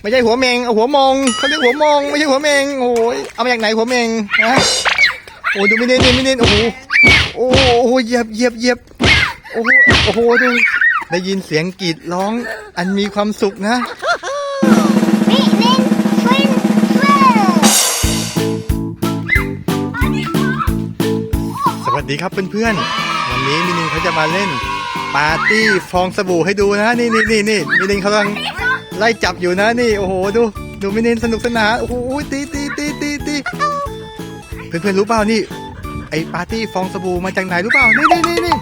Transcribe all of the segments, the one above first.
ไม่ใช่หัวเมงเอาหัวมงเขาเรียกหัวมงไม่ใช่หัวเมงโอ้ยเอามาจากไหนหัวเมงฮะโอ้ดูไม่เน้นดูไม่เน้นโอ้โหโอ้โหเหยียบเหยียบเหยียบโอ้โหโอ้โหดูได้ยินเสียงกรีดร้องอันมีความสุขนะสวัสดีครับเพื่อนๆวันนี้มินินเขาจะมาเล่น ปาร์ตี้ฟองสบู่ให้ดูนะ นี่นี่นี่นี่มินินเขากำลัง ไล่จับอยู่นะนี่โอ้โหดู ดูมินินสนุกสนานโอ้โหตีตีตีตีตีเพื่อนๆรู้เปล่านี่ ไอปาร์ตี้ฟองสบู่มาจากไหนรู้เปล่านี่นี่นี่นี่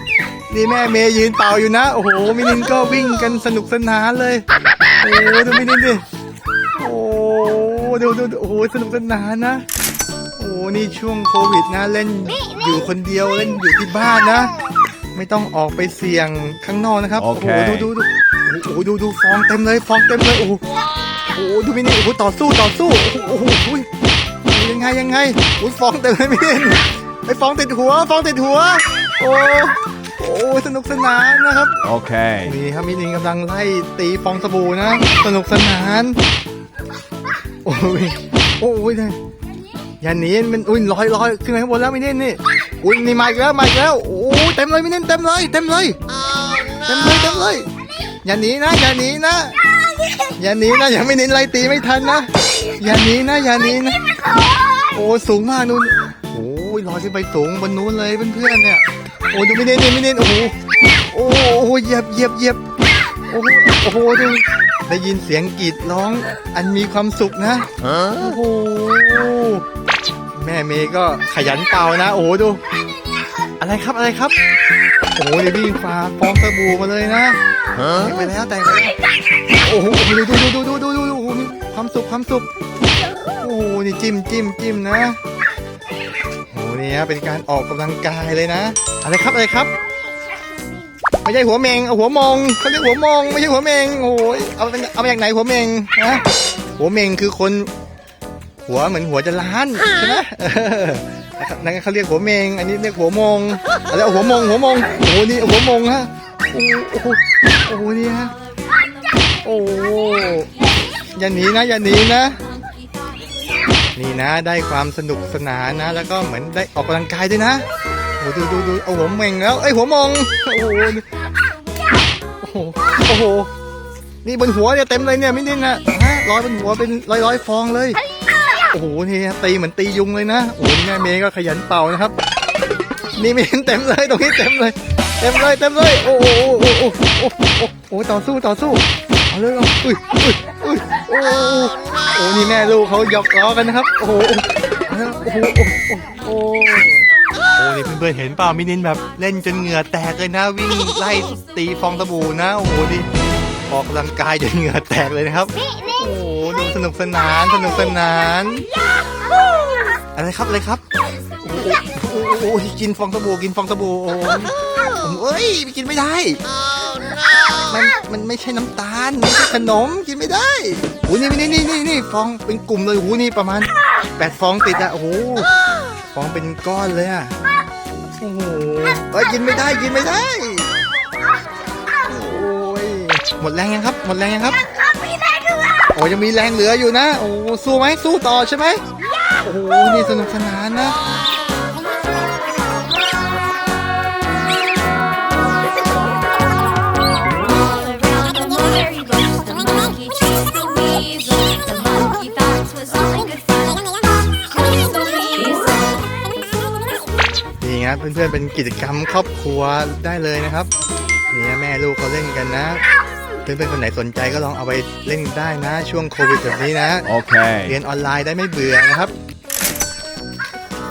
นี่แม่เมย์ยืนเป่าอยู่นะโอ้โหมินินก็วิ่งกันสนุกสนานเลยโอ้โหดูมินินดิโอ้โหดูดูดูโอ้โหสนุกสนานนะโอ้โหนี่ช่วงโควิดนะเล่นอยู่คนเดียวเล่นอยู่ที่บ้านนะ ไม่ต้องออกไปเสี่ยงข้างนอกนะครับ โอโอ้เคโหดูดูดู โอ้โหดูดูฟองเต็มเลยฟองเต็มเลยโอ้โหโอ้โหดูมินิโอ้โหต่อสู้ต่อสู้โอ้โหโอ้โหโอ้โหยังไงยังไงโอ้ยฟองเต็มเลยมินิไอ้ฟองติดหัวฟองติดหัว โอ้โอ้สนุกสนานนะครับ Okay. นี่ครับมินิกำลังไล่ตีฟองสบู่นะ สนุกสนานโอ้ยโอ้ยเลยอย่าหนีมันอุ้ยลอยลอยขึ้นไปข้างบนแล้วมินินี่อุ้ยนี่มาอีกแล้วมาอีกแล้วโอ้ยเต็มเลยมินิเต็มเลยเต็มเลยเต็มเลยเต็มเลย อย่าหนีนะ อย่าหนีนะ อย่าหนีนะ อย่าไม่หนีไล่ตีไม่ทันนะ อย่าหนีนะ อย่าหนีนะ โอ้สูงมากนู่นโอ้ยลอยขึ้นไปสูงบนนู้นเลยเพื่อนๆเนี่ย โอ้ดูไม่เน้นนี่ไม่เน้นโอ้โห โอ้โหเหยียบเหยียบเหยียบโอ้โหโอ้โหดูได้ยินเสียงกรีดร้องอันมีความสุขนะ Huh? โอ้โหแม่เมย์ก็ขยันเป่านะ โอ้โหดู อะไรครับอะไรครับ โอ้โหเดี๋ยววิ่งฟ้าฟองสบู่มาเลยนะ แต Huh? กไปแล้วแตกไปแล้วโอ้โหดูดูดูดูดูดูดูความสุขความสุขโอ้โหนี่จิ้มจิ้มจิ้มนะโอ้โหนี่ฮะเป็นการออกกำลังกายเลยนะ อะไรครับอะไรครับไม่ใช่หัวเมงเอาหัวมงเขาเรียกหัวมงไม่ใช่หัวเมงโอ้ยเอาเอามาจากไหนหัวเมงนะหัวเมงคือคน หัวเหมือนหัวจะล้านใช่ไหมนั่นเขาเรียกหัวเมง อันนี้เรียกหัวมงแล้วหัวมงหัวมงโอ้โหนี่หัวมงฮะ โอ้โหโอ้โหนี่ฮะโอ้โหอย่าหนีนะอย่าหนีนะ นี่นะได้ความสนุกสนานนะ แล้วก็เหมือนได้ออกกำลังกายด้วยนะโอ้ดูดูดูเอาหัวเมงแล้วไอ้หัวมงโอ้โหโอ้โหโอ้โหนี่บนหัวเนี่ยเต็มเลยเนี่ยไม่นิดนะฮะร้อยบนหัวเป็นร้อยร้อยฟองเลยโอ้โหนี่ตีเหมือนตียุงเลยนะโอ้โหนี่แม่เมย์ก็ขยันเป่านะครับ นี่มีเต็มเลยตรงนี้เต็มเลย เต็มเลยเต็มเลยโอ้โหโอ้โหโอ้โหโอ้ต่อสู้ต่อสู้เอาเลยเอาอุ้ยอุ้ยอุ้ยโอ้โหโอ้โหนี่แม่ลูกเขาหยอกล้อกันนะครับโอ้โหโอ้โหโอ้โหโอ้โหโอ้โหนี่เพื่อนๆเห็นเปล่ามินินแบบเล่นจนเหงื่อแตกเลยนะวิ่งไล่ตีฟองสบู่นะโอ้โหนี่ออกกำลังกายจนเหงื่อแตกเลยนะครับ โอ้โหดูสนุกสนานสนุกสนาน อะไรครับอะไรครับ โอ้โหโอ้โหกินฟองสบู่กินฟองสบู่โอ้โหผมเอ้ยกินไม่ได้ มันมันไม่ใช่น้ำตาลไม่ใช่ขนมกินไม่ได้โอ้โหนี่นี่นี่นี่นี่ฟองเป็นกลุ่มเลยโอ้โหนี่ประมาณแปดฟองติดอะโอ้โหฟองเป็นก้อนเลยอะโอ้โหเอ้ยกินไม่ได้กินไม่ได้โอ้ยหมดแรงยังครับ หมดแรงยังครับครับพี่แม่ด้วยโอ้ยังมีแรงเหลืออยู่นะ โอ้สู้ไหมสู้ต่อใช่ไหมโอ้โหนี่สนุกสนานนะ เพื่อนๆเป็นกิจกรรมครอบครัวได้เลยนะครับนี่นะแม่ลูกเขาเล่นกันนะเพื่อนๆคนไหนสนใจก็ลองเอาไปเล่นได้นะ ช่วงโควิดแบบนี้นะเรีย Okay. นออนไลน์ได้ไม่เบื่อนะครับ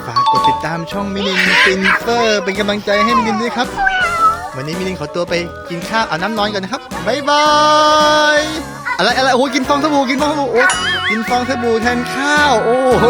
ฝากกดติดตามช่องมินินฟินเฟอร์เป็นกำลังใจให้มินินด้วยครับ วันนี้มินินขอตัวไปกินข้าวเอาน้ำนอนก่อนนะครับบ๊ายบายอะไรอะไรโอ้โหกินฟองสบู่กินฟองสบู่โอ้กินฟองสบู่แทนข้าว โอ้โห